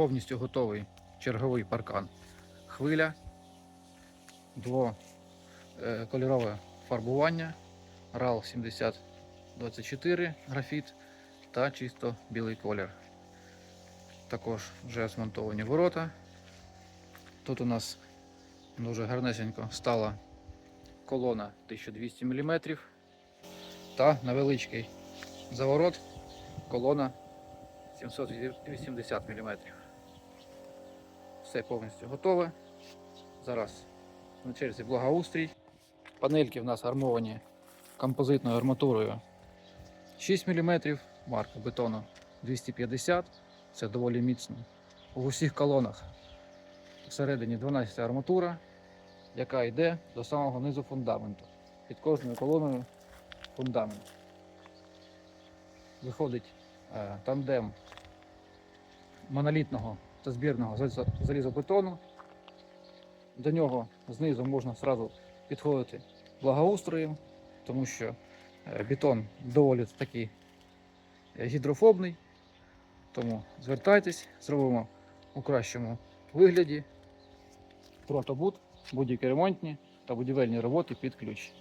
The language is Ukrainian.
повністю готовий черговий паркан. Хвиля, двокольорове фарбування, RAL 7024 графіт та чисто білий колір. Також вже змонтовані ворота. Тут у нас дуже гарнесенько стала колона 1200 мм та невеличкий заворот колона 780 мм. Все повністю готове. Зараз на черзі благоустрій. Панельки в нас армовані композитною арматурою 6 мм, марка бетону 250 це доволі міцно. У усіх колонах всередині 12 арматура, яка йде до самого низу фундаменту. Під кожною колоною фундамент. Виходить е, тандем монолітного та збірного залізобетону. До нього знизу можна одразу підходити благоустроєм, тому що е, бетон доволі такий е, гідрофобний. Тому звертайтесь, зробимо у кращому вигляді. Протобуд, будь-які ремонтні та будівельні роботи під ключ.